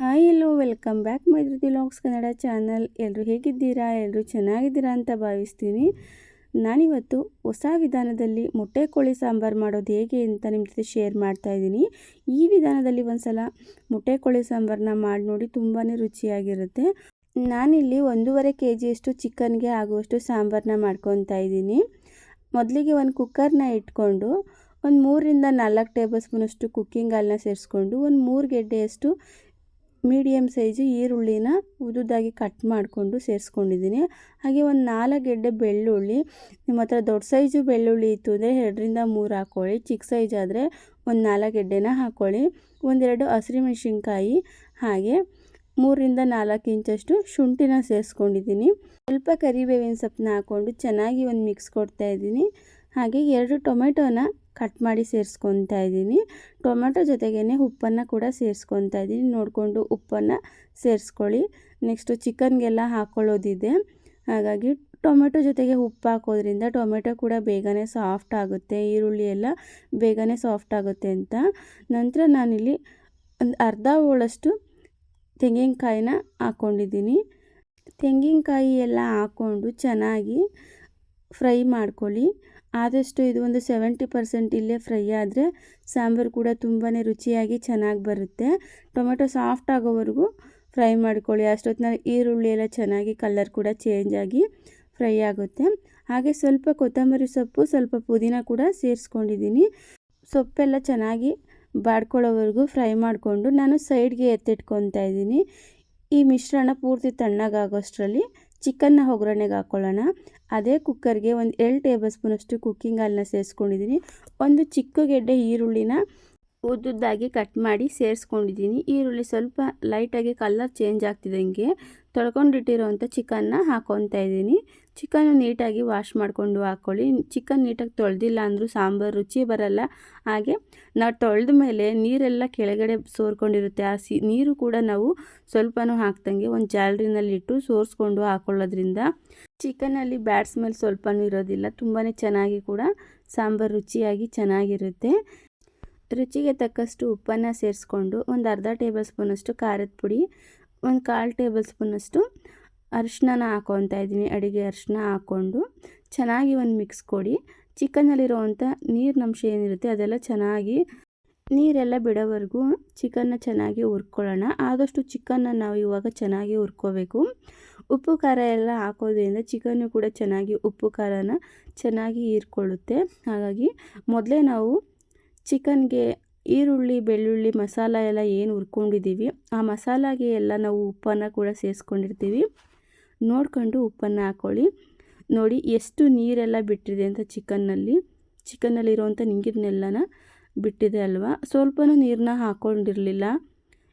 Hi hello, welcome back ಮೈದೃತಿ logs Kannada channel. ಎಲ್ಲರೂ ಹೇಗಿದ್ದೀರಾ? ಎಲ್ಲರೂ ಚೆನ್ನಾಗಿದ್ದೀರಾ ಅಂತ ಭಾವಿಸ್ತೀನಿ. ನಾನಿವತ್ತು ಹೊಸ ವಿಧಾನದಲ್ಲಿ ಮೊಟ್ಟೆ ಕೋಳಿ ಸಾಂಬಾರು ಮಾಡೋದು ಹೇಗೆ ಅಂತ ನಿಮ್ಮ ಜೊತೆ ಶೇರ್ ಮಾಡ್ತಾ ಇದ್ದೀನಿ. ಈ ವಿಧಾನದಲ್ಲಿ ಒಂದ್ಸಲ ಮೊಟ್ಟೆ ಕೋಳಿ ಸಾಂಬಾರನ್ನ ಮಾಡಿ ನೋಡಿ ತುಂಬಾ ರುಚಿಯಾಗಿರುತ್ತೆ. ನಾನಿಲ್ಲಿ ಒಂದೂವರೆ ಕೆ ಜಿಯಷ್ಟು ಚಿಕನ್ಗೆ ಆಗುವಷ್ಟು ಸಾಂಬಾರನ್ನ ಮಾಡ್ಕೊತಾ ಇದ್ದೀನಿ. ಮೊದಲಿಗೆ ಒಂದು ಕುಕ್ಕರ್ನ ಇಟ್ಕೊಂಡು ಒಂದು ಮೂರರಿಂದ ನಾಲ್ಕು ಟೇಬಲ್ ಸ್ಪೂನಷ್ಟು ಕುಕ್ಕಿಂಗ್ ಹಾಲನ್ನ ಸೇರಿಸ್ಕೊಂಡು ಒಂದು ಮೂರು ಗೆಡ್ಡೆಯಷ್ಟು ಮೀಡಿಯಮ್ ಸೈಜು ಈರುಳ್ಳಿನ ಉದುದಾಗಿ ಕಟ್ ಮಾಡಿಕೊಂಡು ಸೇರಿಸ್ಕೊಂಡಿದ್ದೀನಿ. ಹಾಗೆ ಒಂದು ನಾಲ್ಕು ಗೆಡ್ಡೆ ಬೆಳ್ಳುಳ್ಳಿ, ನಿಮ್ಮ ಹತ್ರ ದೊಡ್ಡ ಸೈಜು ಬೆಳ್ಳುಳ್ಳಿ ಇತ್ತು ಅಂದರೆ ಎರಡರಿಂದ ಮೂರು ಹಾಕ್ಕೊಳ್ಳಿ ಚಿಕ್ಕ ಸೈಜ್ ಆದರೆ ಒಂದು ನಾಲ್ಕು ಗೆಡ್ಡೆನ ಹಾಕ್ಕೊಳ್ಳಿ ಒಂದೆರಡು ಹಸಿಮೆಣ್ಸಿನ್ಕಾಯಿ ಹಾಗೆ ಮೂರರಿಂದ ನಾಲ್ಕು ಇಂಚಷ್ಟು ಶುಂಠಿನ ಸೇರಿಸ್ಕೊಂಡಿದ್ದೀನಿ. ಸ್ವಲ್ಪ ಕರಿಬೇವಿನ ಸೊಪ್ಪನ್ನ ಹಾಕ್ಕೊಂಡು ಚೆನ್ನಾಗಿ ಒಂದು ಮಿಕ್ಸ್ ಕೊಡ್ತಾ ಇದ್ದೀನಿ. ಹಾಗೆ ಎರಡು ಟೊಮೆಟೊನ ಕಟ್ ಮಾಡಿ ಸೇರಿಸ್ಕೊತಾ ಇದ್ದೀನಿ. ಟೊಮೆಟೊ ಜೊತೆಗೇ ಉಪ್ಪನ್ನು ಕೂಡ ಸೇರಿಸ್ಕೊತಾ ಇದ್ದೀನಿ. ನೋಡಿಕೊಂಡು ಉಪ್ಪನ್ನು ಸೇರಿಸ್ಕೊಳ್ಳಿ. ನೆಕ್ಸ್ಟು ಚಿಕನ್ಗೆಲ್ಲ ಹಾಕ್ಕೊಳ್ಳೋದಿದೆ ಹಾಗಾಗಿ ಟೊಮೆಟೊ ಜೊತೆಗೆ ಉಪ್ಪು ಹಾಕೋದ್ರಿಂದ ಟೊಮೆಟೊ ಕೂಡ ಬೇಗನೆ ಸಾಫ್ಟ್ ಆಗುತ್ತೆ. ಈರುಳ್ಳಿ ಎಲ್ಲ ಬೇಗನೆ ಸಾಫ್ಟ್ ಆಗುತ್ತೆ ಅಂತ. ನಂತರ ನಾನಿಲ್ಲಿ ಒಂದು ಅರ್ಧ ಹೋಳಷ್ಟು ತೆಂಗಿನಕಾಯಿನ ಹಾಕ್ಕೊಂಡಿದ್ದೀನಿ ತೆಂಗಿನಕಾಯಿ ಎಲ್ಲ ಹಾಕ್ಕೊಂಡು ಚೆನ್ನಾಗಿ ಫ್ರೈ ಮಾಡ್ಕೊಳ್ಳಿ. ಆದಷ್ಟು ಇದು ಒಂದು ಸೆವೆಂಟಿ ಪರ್ಸೆಂಟ್ ಇಲ್ಲೇ ಫ್ರೈ ಆದರೆ ಸಾಂಬಾರು ಕೂಡ ತುಂಬಾ ರುಚಿಯಾಗಿ ಚೆನ್ನಾಗಿ ಬರುತ್ತೆ. ಟೊಮೆಟೊ ಸಾಫ್ಟ್ ಆಗೋವರೆಗೂ ಫ್ರೈ ಮಾಡ್ಕೊಳ್ಳಿ. ಅಷ್ಟೊತ್ತಿನ ಈರುಳ್ಳಿ ಎಲ್ಲ ಚೆನ್ನಾಗಿ ಕಲರ್ ಕೂಡ ಚೇಂಜ್ ಆಗಿ ಫ್ರೈ ಆಗುತ್ತೆ. ಹಾಗೆ ಸ್ವಲ್ಪ ಕೊತ್ತಂಬರಿ ಸೊಪ್ಪು, ಸ್ವಲ್ಪ ಪುದೀನ ಕೂಡ ಸೇರಿಸ್ಕೊಂಡಿದ್ದೀನಿ. ಸೊಪ್ಪೆಲ್ಲ ಚೆನ್ನಾಗಿ ಬಾಡ್ಕೊಳ್ಳೋವರೆಗೂ ಫ್ರೈ ಮಾಡಿಕೊಂಡು ನಾನು ಸೈಡ್ಗೆ ಎತ್ತಿಟ್ಕೊತಾ ಇದ್ದೀನಿ. ಈ ಮಿಶ್ರಣ ಪೂರ್ತಿ ತಣ್ಣಗಾಗೋಷ್ಟರಲ್ಲಿ ಚಿಕನ್ನ ಒಗ್ಗರಣೆಗೆ ಹಾಕ್ಕೊಳ್ಳೋಣ ಅದೇ ಕುಕ್ಕರ್ಗೆ ಒಂದು ಎರಡು ಟೇಬಲ್ ಸ್ಪೂನಷ್ಟು ಕುಕ್ಕಿಂಗ್ ಹಾಲನ್ನ ಸೇರಿಸ್ಕೊಂಡಿದ್ದೀನಿ ಒಂದು ಚಿಕ್ಕ ಗೆಡ್ಡೆ ಈರುಳ್ಳಿನ ಉದ್ದುದ್ದಾಗಿ ಕಟ್ ಮಾಡಿ ಸೇರಿಸ್ಕೊಂಡಿದ್ದೀನಿ. ಈರುಳ್ಳಿ ಸ್ವಲ್ಪ ಲೈಟಾಗಿ ಕಲರ್ ಚೇಂಜ್ ಆಗ್ತಿದ್ದಂಗೆ ತೊಳ್ಕೊಂಡಿಟ್ಟಿರೋವಂಥ ಚಿಕನ್ನ ಹಾಕ್ಕೊತಾ ಇದ್ದೀನಿ. ಚಿಕನ್ ನೀಟಾಗಿ ವಾಶ್ ಮಾಡಿಕೊಂಡು ಹಾಕ್ಕೊಳ್ಳಿ. ಚಿಕನ್ ನೀಟಾಗಿ ತೊಳೆದಿಲ್ಲ ಅಂದರೂ ಸಾಂಬಾರು ರುಚಿ ಬರಲ್ಲ. ಹಾಗೆ ನಾವು ತೊಳೆದ ಮೇಲೆ ನೀರೆಲ್ಲ ಕೆಳಗಡೆ ಸೋರ್ಕೊಂಡಿರುತ್ತೆ. ಆ ಸಿ, ನೀರು ಕೂಡ ನಾವು ಸ್ವಲ್ಪನೂ ಹಾಕ್ದಂಗೆ ಒಂದು ಜಾಲರಿನಲ್ಲಿಟ್ಟು ಸೋರಿಸ್ಕೊಂಡು ಹಾಕ್ಕೊಳ್ಳೋದ್ರಿಂದ ಚಿಕನಲ್ಲಿ ಬ್ಯಾಡ್ ಸ್ಮೆಲ್ ಸ್ವಲ್ಪನೂ ಇರೋದಿಲ್ಲ. ತುಂಬಾ ಚೆನ್ನಾಗಿ ಕೂಡ ಸಾಂಬಾರು ರುಚಿಯಾಗಿ ಚೆನ್ನಾಗಿರುತ್ತೆ. ರುಚಿಗೆ ತಕ್ಕಷ್ಟು ಉಪ್ಪನ್ನು ಸೇರಿಸ್ಕೊಂಡು ಒಂದು ಅರ್ಧ ಟೇಬಲ್ ಸ್ಪೂನಷ್ಟು ಖಾರದ ಪುಡಿ, ಒಂದು ಕಾಲು ಟೇಬಲ್ ಸ್ಪೂನಷ್ಟು ಅರಿಶಿನ ಹಾಕೊತಾ ಇದ್ದೀನಿ, ಅಡುಗೆ ಅರಿಶಿನ ಹಾಕ್ಕೊಂಡು. ಚೆನ್ನಾಗಿ ಒಂದು ಮಿಕ್ಸ್ ಕೊಡಿ. ಚಿಕನ್ನಲ್ಲಿರೋವಂಥ ನೀರಿನಂಶ ಏನಿರುತ್ತೆ ಅದೆಲ್ಲ ಚೆನ್ನಾಗಿ ನೀರೆಲ್ಲ ಬಿಡೋವರೆಗೂ ಚಿಕನ್ನ ಚೆನ್ನಾಗಿ ಹುರ್ಕೊಳ್ಳೋಣ. ಆದಷ್ಟು ಚಿಕನ್ನ ನಾವು ಇವಾಗ ಚೆನ್ನಾಗಿ ಹುರ್ಕೋಬೇಕು. ಉಪ್ಪು ಖಾರ ಎಲ್ಲ ಹಾಕೋದ್ರಿಂದ ಚಿಕನ್ನು ಕೂಡ ಚೆನ್ನಾಗಿ ಉಪ್ಪು ಖಾರನ ಚೆನ್ನಾಗಿ ಹೀರ್ಕೊಳ್ಳುತ್ತೆ. ಹಾಗಾಗಿ ಮೊದಲೇ ನಾವು ಚಿಕನ್ಗೆ ಈರುಳ್ಳಿ, ಬೆಳ್ಳುಳ್ಳಿ, ಮಸಾಲ ಎಲ್ಲ ಏನು ಹುರ್ಕೊಂಡಿದ್ದೀವಿ ಆ ಮಸಾಲಾಗೆ ಎಲ್ಲ ನಾವು ಉಪ್ಪನ್ನು ಕೂಡ ಸೇರಿಸ್ಕೊಂಡಿರ್ತೀವಿ. ನೋಡ್ಕೊಂಡು ಉಪ್ಪನ್ನು ಹಾಕ್ಕೊಳ್ಳಿ ನೋಡಿ ಎಷ್ಟು ನೀರೆಲ್ಲ ಬಿಟ್ಟಿದೆ ಅಂತ ಚಿಕನ್ನಲ್ಲಿ. ಚಿಕನ್ನಲ್ಲಿರುವಂಥ ನೀರನ್ನೆಲ್ಲನ ಬಿಟ್ಟಿದೆ ಅಲ್ವಾ? ಸ್ವಲ್ಪನೂ ನೀರನ್ನ ಹಾಕ್ಕೊಂಡಿರಲಿಲ್ಲ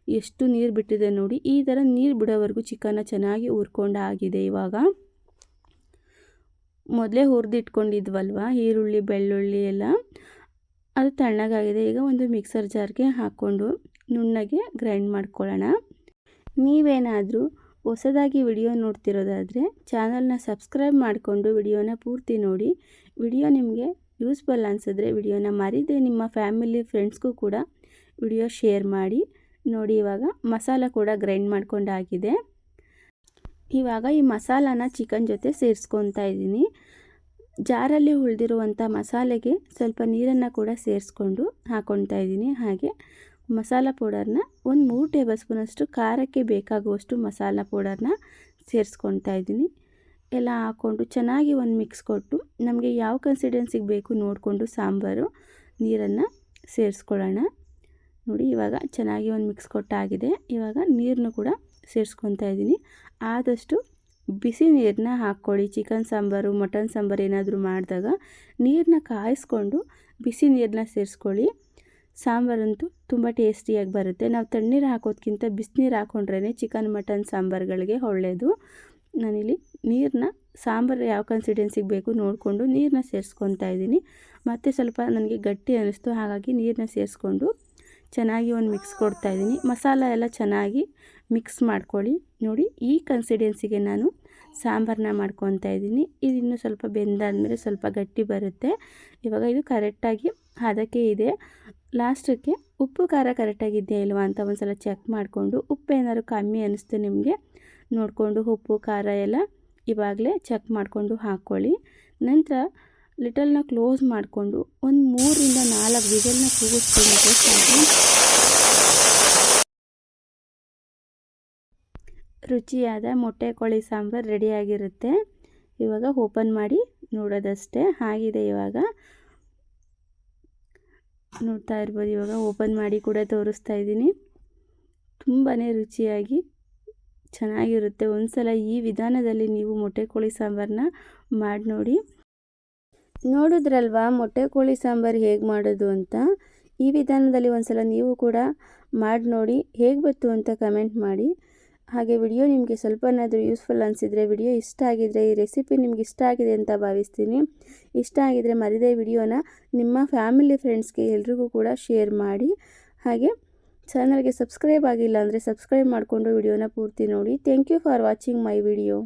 ಎಷ್ಟು ನೀರು ಬಿಟ್ಟಿದೆ ನೋಡಿ. ಈ ಥರ ನೀರು ಬಿಡೋವರೆಗೂ ಚಿಕನ್ನ ಚೆನ್ನಾಗಿ ಹುರ್ಕೊಂಡು ಆಗಿದೆ ಇವಾಗ. ಮೊದಲೇ ಹುರಿದಿಟ್ಕೊಂಡಿದ್ವಲ್ವ? ಈರುಳ್ಳಿ, ಬೆಳ್ಳುಳ್ಳಿ ಎಲ್ಲ. ಅದು ತಣ್ಣಗಾಗಿದೆ. ಈಗ ಒಂದು ಮಿಕ್ಸರ್ ಜಾರ್ಗೆ ಹಾಕ್ಕೊಂಡು ನುಣ್ಣಗೆ ಗ್ರೈಂಡ್ ಮಾಡ್ಕೊಳ್ಳೋಣ. ನೀವೇನಾದರೂ ಹೊಸದಾಗಿ ವಿಡಿಯೋ ನೋಡ್ತಿರೋದಾದರೆ ಚಾನಲ್ನ ಸಬ್ಸ್ಕ್ರೈಬ್ ಮಾಡಿಕೊಂಡು ವಿಡಿಯೋನ ಪೂರ್ತಿ ನೋಡಿ. ವಿಡಿಯೋ ನಿಮಗೆ ಯೂಸ್ಫುಲ್ ಅನಿಸಿದ್ರೆ ವಿಡಿಯೋನ ಮರಿದೆ ನಿಮ್ಮ ಫ್ಯಾಮಿಲಿ ಫ್ರೆಂಡ್ಸ್ಗೂ ಕೂಡ ವಿಡಿಯೋ ಶೇರ್ ಮಾಡಿ. ನೋಡಿ, ಇವಾಗ ಮಸಾಲ ಕೂಡ ಗ್ರೈಂಡ್ ಮಾಡ್ಕೊಂಡಾಗಿದೆ. ಇವಾಗ ಈ ಮಸಾಲಾನ ಚಿಕನ್ ಜೊತೆ ಸೇರಿಸ್ಕೊತಾ ಇದ್ದೀನಿ. ಜಾರಲ್ಲಿ ಉಳಿದಿರುವಂಥ ಮಸಾಲೆಗೆ ಸ್ವಲ್ಪ ನೀರನ್ನು ಕೂಡ ಸೇರಿಸ್ಕೊಂಡು ಹಾಕ್ಕೊಳ್ತಾ ಇದ್ದೀನಿ. ಹಾಗೆ ಮಸಾಲ ಪೌಡರ್ನ ಒಂದು ಮೂರು ಟೇಬಲ್ ಸ್ಪೂನಷ್ಟು ಖಾರಕ್ಕೆ ಬೇಕಾಗುವಷ್ಟು ಮಸಾಲ ಪೌಡರ್ನ ಸೇರಿಸ್ಕೊಳ್ತಾ ಇದ್ದೀನಿ. ಎಲ್ಲ ಹಾಕ್ಕೊಂಡು ಚೆನ್ನಾಗಿ ಒಂದು ಮಿಕ್ಸ್ ಕೊಟ್ಟು ನಮಗೆ ಯಾವ ಕನ್ಸಿಡೆನ್ಸಿಗೆ ಬೇಕು ನೋಡಿಕೊಂಡು ಸಾಂಬಾರು, ನೀರನ್ನು ಸೇರಿಸ್ಕೊಳ್ಳೋಣ. ನೋಡಿ, ಇವಾಗ ಚೆನ್ನಾಗಿ ಒಂದು ಮಿಕ್ಸ್ ಕೊಟ್ಟಾಗಿದೆ. ಇವಾಗ ನೀರನ್ನು ಕೂಡ ಸೇರಿಸ್ಕೊತಾ ಇದ್ದೀನಿ. ಆದಷ್ಟು ಬಿಸಿ ನೀರನ್ನ ಹಾಕ್ಕೊಳ್ಳಿ. ಚಿಕನ್ ಸಾಂಬಾರು, ಮಟನ್ ಸಾಂಬಾರು ಏನಾದರೂ ಮಾಡಿದಾಗ ನೀರನ್ನ ಕಾಯಿಸ್ಕೊಂಡು ಬಿಸಿ ನೀರನ್ನ ಸೇರಿಸ್ಕೊಳ್ಳಿ. ಸಾಂಬಾರಂತೂ ತುಂಬ ಟೇಸ್ಟಿಯಾಗಿ ಬರುತ್ತೆ. ನಾವು ತಣ್ಣೀರು ಹಾಕೋದ್ಕಿಂತ ಬಿಸಿನೀರು ಹಾಕ್ಕೊಂಡ್ರೇ ಚಿಕನ್, ಮಟನ್ ಸಾಂಬಾರುಗಳಿಗೆ ಒಳ್ಳೆಯದು ನಾನಿಲ್ಲಿ ನೀರನ್ನ ಸಾಂಬಾರು ಯಾವ ಕನ್ಸಿಡೆನ್ಸಿಗೆ ಬೇಕು ನೋಡಿಕೊಂಡು ನೀರನ್ನ ಸೇರಿಸ್ಕೊತಾ ಇದ್ದೀನಿ. ಮತ್ತು ಸ್ವಲ್ಪ ನನಗೆ ಗಟ್ಟಿ ಅನ್ನಿಸ್ತು ಹಾಗಾಗಿ ನೀರನ್ನ ಸೇರಿಸ್ಕೊಂಡು ಚೆನ್ನಾಗಿ ಒಂದು ಮಿಕ್ಸ್ ಕೊಡ್ತಾಯಿದ್ದೀನಿ ಮಸಾಲ ಎಲ್ಲ ಚೆನ್ನಾಗಿ ಮಿಕ್ಸ್ ಮಾಡ್ಕೊಳ್ಳಿ. ನೋಡಿ, ಈ ಕನ್ಸಿಡೆನ್ಸಿಗೆ ನಾನು ಸಾಂಬಾರನ್ನ ಮಾಡ್ಕೊತಾ ಇದ್ದೀನಿ. ಇದು ಸ್ವಲ್ಪ ಬೆಂದಾದಮೇಲೆ ಸ್ವಲ್ಪ ಗಟ್ಟಿ ಬರುತ್ತೆ. ಇವಾಗ ಇದು ಕರೆಕ್ಟಾಗಿ ಅದಕ್ಕೆ ಇದೆ. ಲಾಸ್ಟಕ್ಕೆ ಉಪ್ಪು ಖಾರ ಕರೆಕ್ಟಾಗಿದೆಯಾ ಇಲ್ವಾ ಅಂತ ಒಂದು ಸಲ ಚೆಕ್ ಮಾಡಿಕೊಂಡು ಉಪ್ಪು ಏನಾದ್ರು ಕಮ್ಮಿ ಅನ್ನಿಸ್ತು ನಿಮಗೆ ನೋಡಿಕೊಂಡು ಉಪ್ಪು, ಖಾರ ಎಲ್ಲ ಇವಾಗಲೇ ಚೆಕ್ ಮಾಡಿಕೊಂಡು ಹಾಕ್ಕೊಳ್ಳಿ. ನಂತರ ಲಿಟಲ್ನ ಕ್ಲೋಸ್ ಮಾಡಿಕೊಂಡು ಒಂದು ಮೂರರಿಂದ ನಾಲ್ಕು ವಿಜಲ್ನ ಕೂಗಿಸ್ಕೊಂಡ್ರೆ ರುಚಿಯಾದ ಮೊಟ್ಟೆ ಕೋಳಿ ಸಾಂಬಾರು ರೆಡಿಯಾಗಿರುತ್ತೆ. ಇವಾಗ ಓಪನ್ ಮಾಡಿ ನೋಡೋದಷ್ಟೇ ಆಗಿದೆ ಇವಾಗ. ನೋಡ್ತಾ ಇರ್ಬೋದು, ಇವಾಗ ಓಪನ್ ಮಾಡಿ ಕೂಡ ತೋರಿಸ್ತಾ ಇದ್ದೀನಿ. ತುಂಬಾ ರುಚಿಯಾಗಿ ಚೆನ್ನಾಗಿರುತ್ತೆ. ಒಂದು ಸಲ ಈ ವಿಧಾನದಲ್ಲಿ ನೀವು ಮೊಟ್ಟೆ ಕೋಳಿ ಸಾಂಬಾರನ್ನ ಮಾಡಿ ನೋಡಿ. ನೋಡಿದ್ರಲ್ವಾ, ಮೊಟ್ಟೆ ಕೋಳಿ ಸಾಂಬಾರು ಹೇಗೆ ಮಾಡೋದು ಅಂತ? ಈ ವಿಧಾನದಲ್ಲಿ ಒಂದು ಸಲ ನೀವು ಕೂಡ ಮಾಡಿ ನೋಡಿ, ಹೇಗೆ ಬಂತು ಅಂತ ಕಮೆಂಟ್ ಮಾಡಿ. ಹಾಗೆ ವಿಡಿಯೋ ನಿಮಗೆ ಸ್ವಲ್ಪನಾದರೂ ಯೂಸ್ಫುಲ್ ಅನಿಸಿದರೆ ವಿಡಿಯೋ ಇಷ್ಟ ಆಗಿದರೆ ಈ ರೆಸಿಪಿ ನಿಮ್ಗೆ ಇಷ್ಟ ಆಗಿದೆ ಅಂತ ಭಾವಿಸ್ತೀನಿ. ಇಷ್ಟ ಆಗಿದರೆ ಮರಿದೇ ವಿಡಿಯೋನ ನಿಮ್ಮ ಫ್ಯಾಮಿಲಿ ಫ್ರೆಂಡ್ಸ್ಗೆ ಎಲ್ರಿಗೂ ಕೂಡ ಶೇರ್ ಮಾಡಿ. ಹಾಗೆ ಚಾನಲ್ಗೆ ಸಬ್ಸ್ಕ್ರೈಬ್ ಆಗಿಲ್ಲ ಅಂದರೆ ಸಬ್ಸ್ಕ್ರೈಬ್ ಮಾಡಿಕೊಂಡು ವಿಡಿಯೋನ ಪೂರ್ತಿ ನೋಡಿ. Thank you for watching my video.